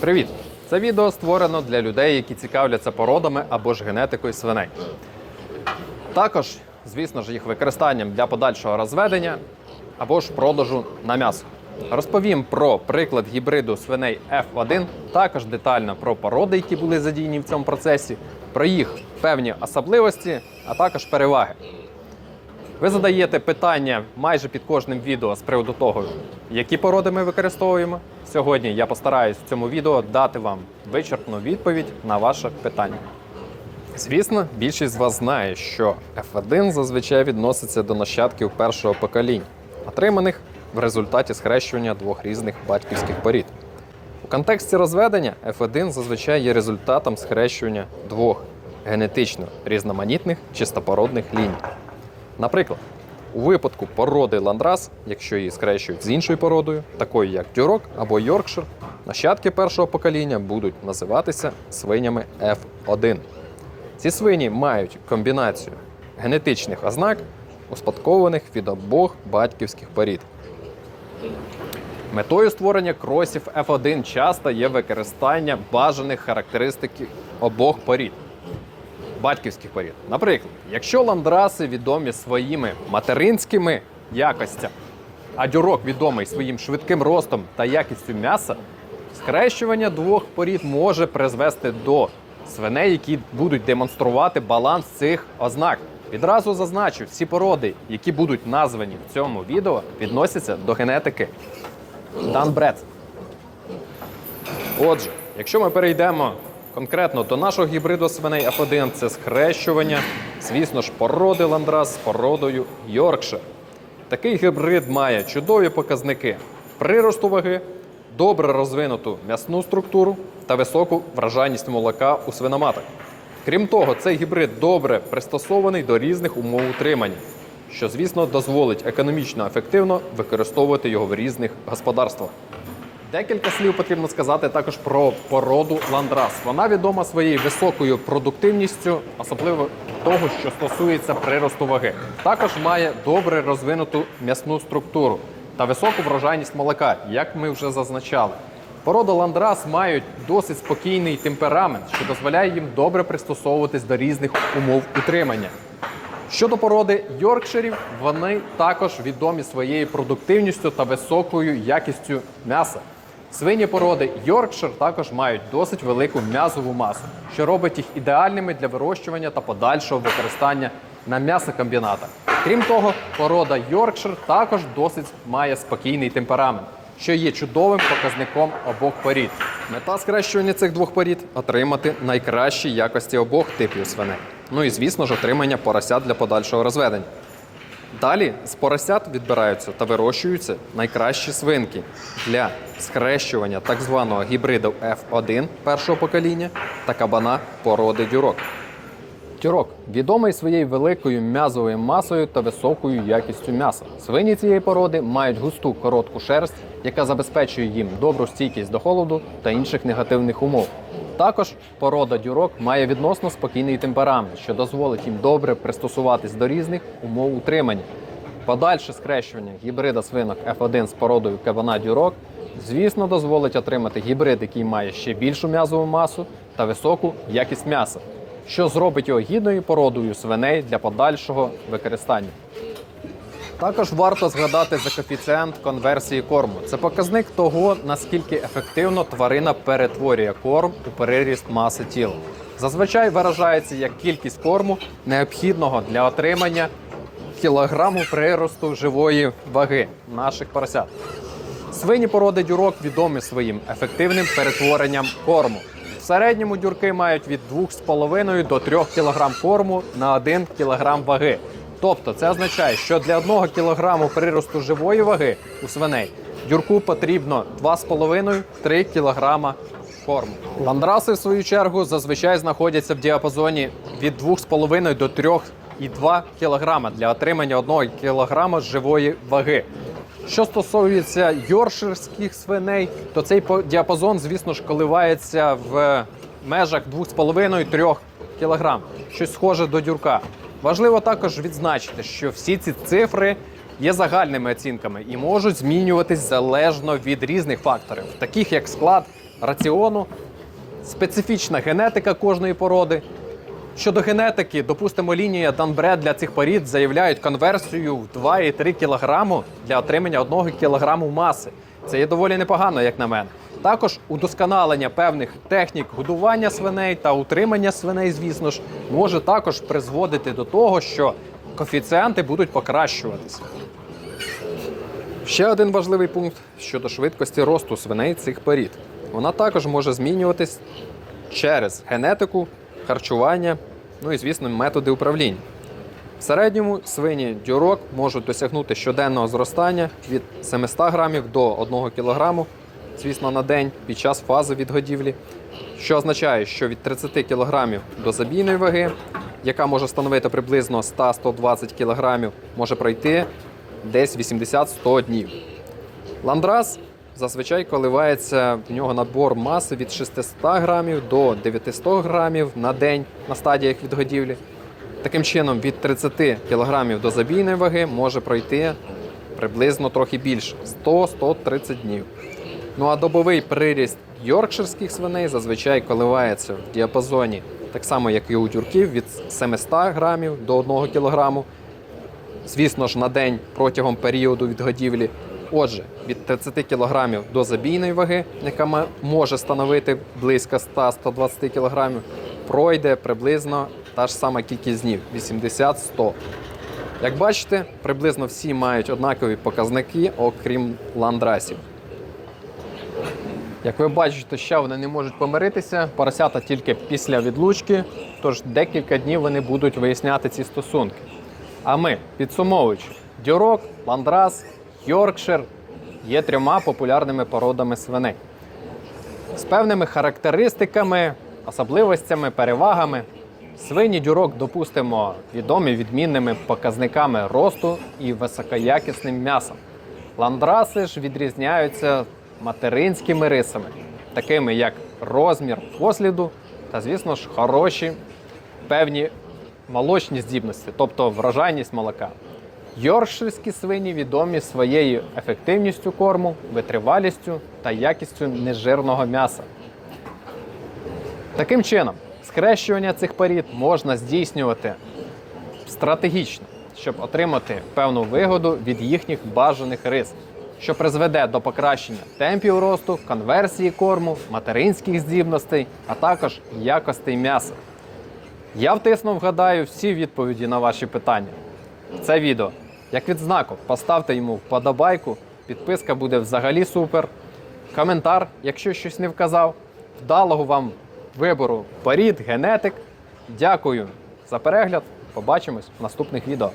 Привіт! Це відео створено для людей, які цікавляться породами або ж генетикою свиней. Також, звісно ж, їх використанням для подальшого розведення або ж продажу на м'ясо. Розповім про приклад гібриду свиней F1, також детально про породи, які були задіяні в цьому процесі, про їх певні особливості, а також переваги. Ви задаєте питання майже під кожним відео з приводу того, які породи ми використовуємо. Сьогодні я постараюсь в цьому відео дати вам вичерпну відповідь на ваше питання. Звісно, більшість з вас знає, що F1 зазвичай відноситься до нащадків першого покоління, отриманих в результаті схрещування двох різних батьківських порід. У контексті розведення F1 зазвичай є результатом схрещування двох генетично різноманітних чистопородних ліній. Наприклад, у випадку породи ландрас, якщо її скрещують з іншою породою, такою як дюрок або Йоркшир, нащадки першого покоління будуть називатися свинями F1. Ці свині мають комбінацію генетичних ознак, успадкованих від обох батьківських порід. Метою створення кросів F1 часто є використання бажаних характеристик обох порід батьківських порід. Наприклад, якщо ландраси відомі своїми материнськими якостями, а дюрок відомий своїм швидким ростом та якістю м'яса, скрещування двох порід може призвести до свиней, які будуть демонструвати баланс цих ознак. Відразу зазначу, всі породи, які будуть названі в цьому відео, відносяться до генетики Данбред. Отже, якщо ми перейдемо конкретно до нашого гібриду свиней F1, це схрещування, звісно ж, породи ландрас з породою Йоркшир. Такий гібрид має чудові показники приросту ваги, добре розвинуту м'ясну структуру та високу вражайність молока у свиноматок. Крім того, цей гібрид добре пристосований до різних умов утримання, що, звісно, дозволить економічно ефективно використовувати його в різних господарствах. Декілька слів потрібно сказати також про породу ландрас. Вона відома своєю високою продуктивністю, особливо того, що стосується приросту ваги. Також має добре розвинуту м'ясну структуру та високу врожайність молока, як ми вже зазначали. Породи ландрас мають досить спокійний темперамент, що дозволяє їм добре пристосовуватись до різних умов утримання. Щодо породи Йоркширів, вони також відомі своєю продуктивністю та високою якістю м'яса. Свині породи Йоркшир також мають досить велику м'язову масу, що робить їх ідеальними для вирощування та подальшого використання на м'ясокомбінатах. Крім того, порода Йоркшир також досить має спокійний темперамент, що є чудовим показником обох порід. Мета скращування цих двох порід отримати найкращі якості обох типів свиней. Ну і звісно ж, отримання поросят для подальшого розведення. Далі з поросят відбираються та вирощуються найкращі свинки для схрещування так званого гібриду F1 першого покоління та кабана породи дюрок. Тюрок відомий своєю великою м'язовою масою та високою якістю м'яса. Свині цієї породи мають густу коротку шерсть, яка забезпечує їм добру стійкість до холоду та інших негативних умов. Також порода дюрок має відносно спокійний темперамент, що дозволить їм добре пристосуватись до різних умов утримання. Подальше скрещування гібрида свинок F1 з породою кабана дюрок, звісно, дозволить отримати гібрид, який має ще більшу м'язову масу та високу якість м'яса, що зробить його гідною породою свиней для подальшого використання. Також варто згадати за коефіцієнт конверсії корму. Це показник того, наскільки ефективно тварина перетворює корм у переріст маси тіла. Зазвичай виражається як кількість корму, необхідного для отримання кілограму приросту живої ваги наших поросят. Свині породи дюрок відомі своїм ефективним перетворенням корму. В середньому дюрки мають від 2,5 до 3 кг корму на 1 кг ваги. Тобто це означає, що для 1 кг приросту живої ваги у свиней дюрку потрібно 2,5-3 кг корму. Ландраси, в свою чергу, зазвичай знаходяться в діапазоні від 2,5 до 3,2 кг для отримання 1 кг живої ваги. Що стосується йорширських свиней, то цей діапазон, звісно ж, коливається в межах 2,5-3 кг, щось схоже до дюрка. Важливо також відзначити, що всі ці цифри є загальними оцінками і можуть змінюватись залежно від різних факторів, таких як склад раціону, специфічна генетика кожної породи. Щодо генетики, допустимо, лінія Данбред для цих порід заявляють конверсію в 2,3 кг для отримання 1 кг маси. Це є доволі непогано, як на мене. Також удосконалення певних технік годування свиней та утримання свиней, звісно ж, може також призводити до того, що коефіцієнти будуть покращуватися. Ще один важливий пункт щодо швидкості росту свиней цих порід. Вона також може змінюватись через генетику, харчування, ну і, звісно, методи управління. В середньому свині дюрок можуть досягнути щоденного зростання від 700 грамів до 1 кг, звісно, на день під час фази відгодівлі, що означає, що від 30 кг до забійної ваги, яка може становити приблизно 100-120 кг, може пройти десь 80-100 днів. Ландрас зазвичай коливається в нього набор маси від 600 грамів до 900 грамів на день на стадіях відгодівлі. Таким чином, від 30 кг до забійної ваги може пройти приблизно трохи більше 100-130 днів. Ну а добовий приріст йоркширських свиней зазвичай коливається в діапазоні, так само як і у тюрків, від 700 грамів до 1 кг. Звісно ж, на день протягом періоду відгодівлі. Отже, від 30 кг до забійної ваги, яка може становити близько 100-120 кг, пройде приблизно та ж сама кількість днів 80-100. Як бачите, приблизно всі мають однакові показники, окрім ландрасів. Як ви бачите, ще вони не можуть помиритися. Поросята тільки після відлучки, тож декілька днів вони будуть виясняти ці стосунки. А ми, підсумовуючи, дюрок, ландрас, йоркшир є трьома популярними породами свиней. З певними характеристиками, особливостями, перевагами. Свині дюрок, допустимо, відомі відмінними показниками росту і високоякісним м'ясом. Ландраси ж відрізняються материнськими рисами, такими як розмір посліду та, звісно ж, хороші певні молочні здібності, тобто врожайність молока. Йоркширські свині відомі своєю ефективністю корму, витривалістю та якістю нежирного м'яса. Таким чином, скрещування цих порід можна здійснювати стратегічно, щоб отримати певну вигоду від їхніх бажаних рис, що призведе до покращення темпів росту, конверсії корму, материнських здібностей, а також якостей м'яса. Я втиснув, гадаю, всі відповіді на ваші питання. Це відео. Як відзнаку, поставте йому вподобайку, підписка буде взагалі супер. Коментар, якщо щось не вказав. Вдалого вам вибору порід, генетик. Дякую за перегляд. Побачимось в наступних відео.